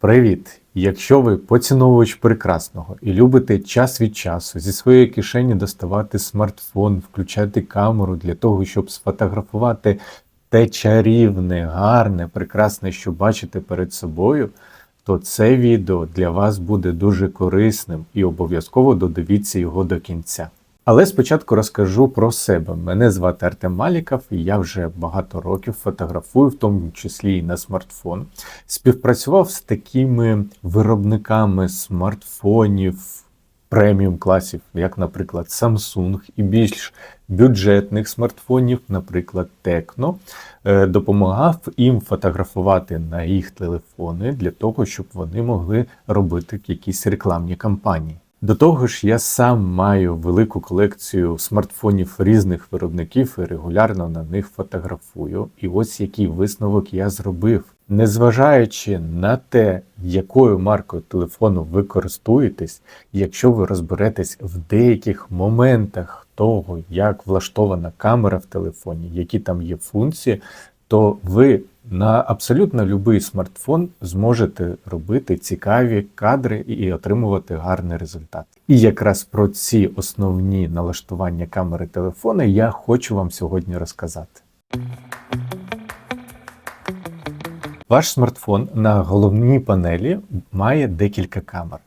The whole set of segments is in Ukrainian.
Привіт! Якщо ви поціновувач прекрасного і любите час від часу зі своєї кишені доставати смартфон, включати камеру для того, щоб сфотографувати те чарівне, гарне, прекрасне, що бачите перед собою, то це відео для вас буде дуже корисним і обов'язково додивіться його до кінця. Але спочатку розкажу про себе. Мене звати Артем Маліков, і я вже багато років фотографую, в тому числі і на смартфон. Співпрацював з такими виробниками смартфонів преміум класів, як, наприклад, Samsung, і більш бюджетних смартфонів, наприклад, Tecno. Е, Допомагав їм фотографувати на їх телефони для того, щоб вони могли робити якісь рекламні кампанії. До того ж, я сам маю велику колекцію смартфонів різних виробників і регулярно на них фотографую. І ось який висновок я зробив. Незважаючи на те, якою маркою телефону ви користуєтесь, якщо ви розберетесь в деяких моментах того, як влаштована камера в телефоні, які там є функції, то ви на абсолютно будь-який смартфон зможете робити цікаві кадри і отримувати гарний результат. І якраз про ці основні налаштування камери телефона я хочу вам сьогодні розказати. Ваш смартфон на головній панелі має декілька камер.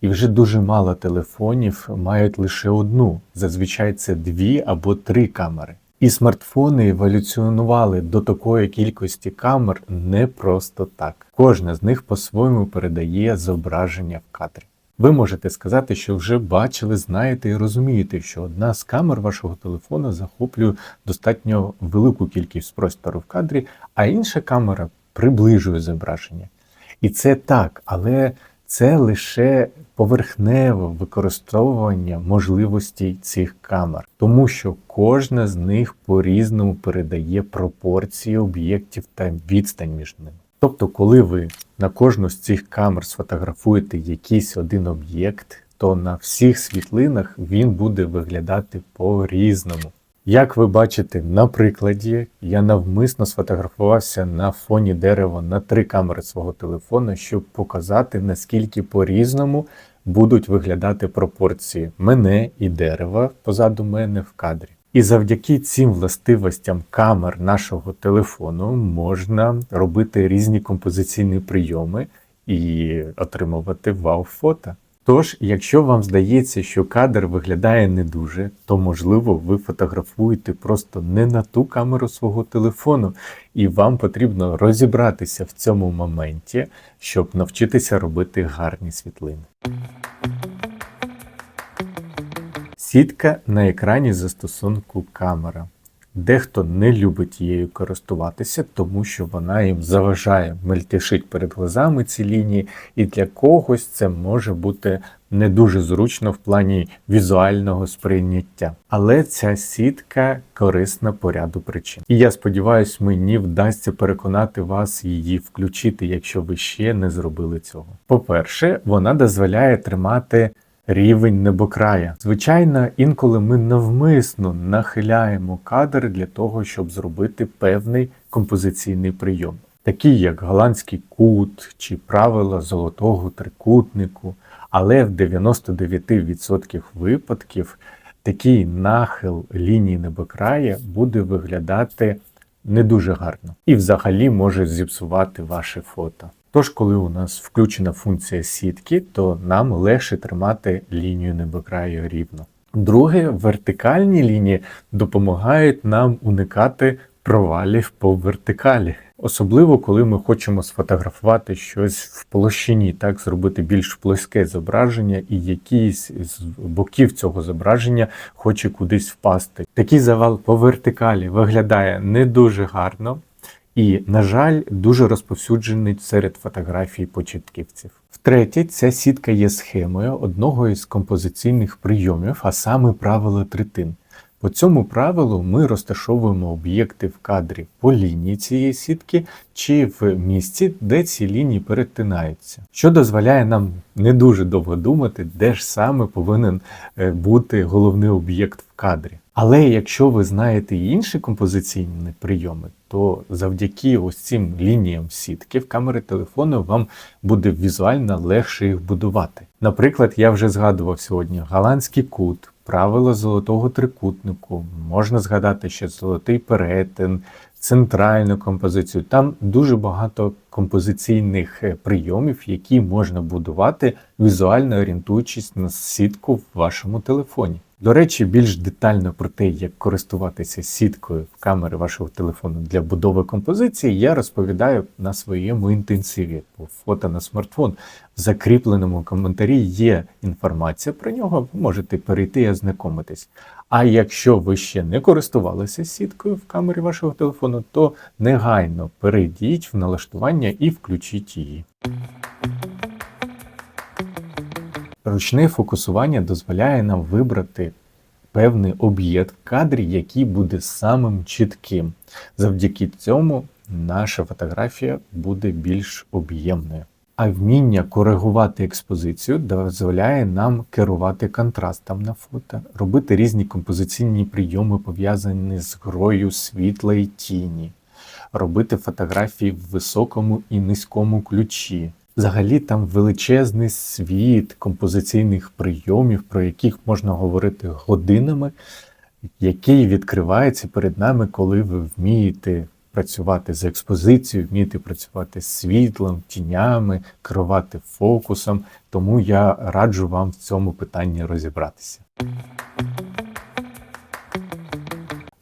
І вже дуже мало телефонів мають лише одну. Зазвичай це дві або три камери. І смартфони еволюціонували до такої кількості камер не просто так. Кожна з них по-своєму передає зображення в кадрі. Ви можете сказати, що вже бачили, знаєте і розумієте, що одна з камер вашого телефону захоплює достатньо велику кількість простору в кадрі, а інша камера приближує зображення. І це так, але це лише поверхневе використовування можливостей цих камер, тому що кожна з них по-різному передає пропорції об'єктів та відстань між ними. Тобто, коли ви на кожну з цих камер сфотографуєте якийсь один об'єкт, то на всіх світлинах він буде виглядати по-різному. Як ви бачите на прикладі, я навмисно сфотографувався на фоні дерева на три камери свого телефону, щоб показати, наскільки по-різному будуть виглядати пропорції мене і дерева позаду мене в кадрі. І завдяки цим властивостям камер нашого телефону можна робити різні композиційні прийоми і отримувати вау-фото. Тож, якщо вам здається, що кадр виглядає не дуже, то можливо ви фотографуєте просто не на ту камеру свого телефону, і вам потрібно розібратися в цьому моменті, щоб навчитися робити гарні світлини. Сітка на екрані застосунку камера. Дехто не любить її користуватися, тому що вона їм заважає мельтешить перед глазами ці лінії, і для когось це може бути не дуже зручно в плані візуального сприйняття. Але ця сітка корисна по ряду причин. І я сподіваюся, мені вдасться переконати вас її включити, якщо ви ще не зробили цього. По-перше, вона дозволяє тримати рівень небокрая. Звичайно, інколи ми навмисно нахиляємо кадр для того, щоб зробити певний композиційний прийом, такий як голландський кут чи правила золотого трикутнику. Але в 99% випадків такий нахил лінії небокрая буде виглядати не дуже гарно і взагалі може зіпсувати ваше фото. Тож, коли у нас включена функція сітки, то нам легше тримати лінію небокраю рівно. Друге, вертикальні лінії допомагають нам уникати провалів по вертикалі. Особливо, коли ми хочемо сфотографувати щось в площині, так зробити більш плоске зображення, і якийсь з боків цього зображення хоче кудись впасти. Такий завал по вертикалі виглядає не дуже гарно. І, на жаль, дуже розповсюджений серед фотографій початківців. Втретє, ця сітка є схемою одного із композиційних прийомів, а саме правило третин. По цьому правилу ми розташовуємо об'єкти в кадрі по лінії цієї сітки чи в місці, де ці лінії перетинаються, що дозволяє нам не дуже довго думати, де ж саме повинен бути головний об'єкт в кадрі. Але якщо ви знаєте інші композиційні прийоми, то завдяки ось цим лініям сітки в камери телефону вам буде візуально легше їх будувати. Наприклад, я вже згадував сьогодні голландський кут, правило золотого трикутнику, можна згадати ще золотий перетин, центральну композицію. Там дуже багато композиційних е, прийомів, які можна будувати, візуально орієнтуючись на сітку в вашому телефоні. До речі, більш детально про те, як користуватися сіткою в камери вашого телефону для будови композиції, я розповідаю на своєму інтенсиві по фото на смартфон. В закріпленому коментарі є інформація про нього, ви можете перейти і ознайомитись. А якщо ви ще не користувалися сіткою в камері вашого телефону, то негайно перейдіть в налаштування і включіть її. Ручне фокусування дозволяє нам вибрати певний об'єкт в кадрі, який буде самим чітким. Завдяки цьому наша фотографія буде більш об'ємною. А вміння коригувати експозицію дозволяє нам керувати контрастом на фото, робити різні композиційні прийоми, пов'язані з грою світла і тіні, робити фотографії в високому і низькому ключі. Взагалі там величезний світ композиційних прийомів, про яких можна говорити годинами, який відкривається перед нами, коли ви вмієте працювати з експозицією, вмієте працювати з світлом, тінями, керувати фокусом. Тому я раджу вам в цьому питанні розібратися.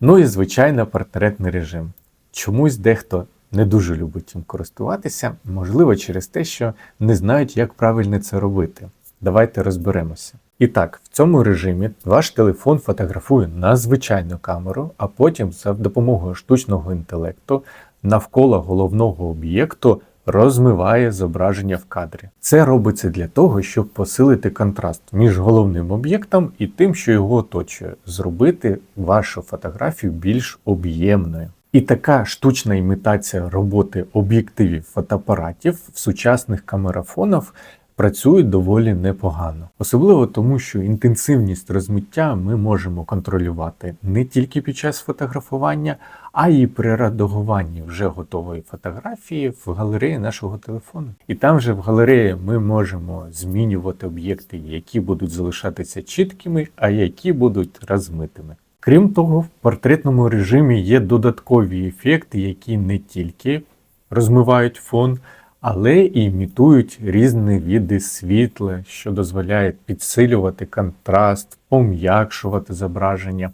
Ну і звичайно, портретний режим. Чомусь дехто не дуже любить їм користуватися, можливо, через те, що не знають, як правильно це робити. Давайте розберемося. І так, в цьому режимі ваш телефон фотографує на звичайну камеру, а потім за допомогою штучного інтелекту навколо головного об'єкту розмиває зображення в кадрі. Це робиться для того, щоб посилити контраст між головним об'єктом і тим, що його оточує, зробити вашу фотографію більш об'ємною. І така штучна імітація роботи об'єктивів фотоапаратів в сучасних камерафонах працює доволі непогано. Особливо тому, що інтенсивність розмиття ми можемо контролювати не тільки під час фотографування, а й при редагуванні вже готової фотографії в галереї нашого телефону. І там же в галереї ми можемо змінювати об'єкти, які будуть залишатися чіткими, а які будуть розмитими. Крім того, в портретному режимі є додаткові ефекти, які не тільки розмивають фон, але і імітують різні види світла, що дозволяє підсилювати контраст, пом'якшувати зображення.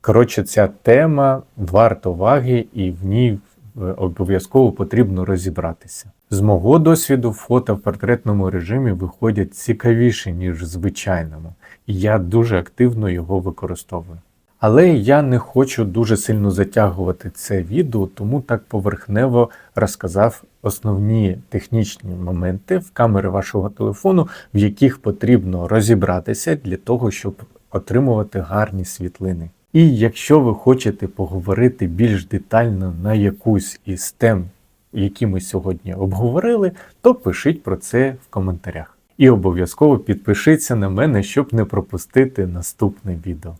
Коротше, ця тема варта уваги, і в ній е, обов'язково потрібно розібратися. З мого досвіду, фото в портретному режимі виходять цікавіше, ніж в звичайному, і я дуже активно його використовую. Але я не хочу дуже сильно затягувати це відео, тому так поверхнево розказав основні технічні моменти в камери вашого телефону, в яких потрібно розібратися для того, щоб отримувати гарні світлини. І якщо ви хочете поговорити більш детально на якусь із тем, які ми сьогодні обговорили, то пишіть про це в коментарях. І обов'язково підпишіться на мене, щоб не пропустити наступне відео.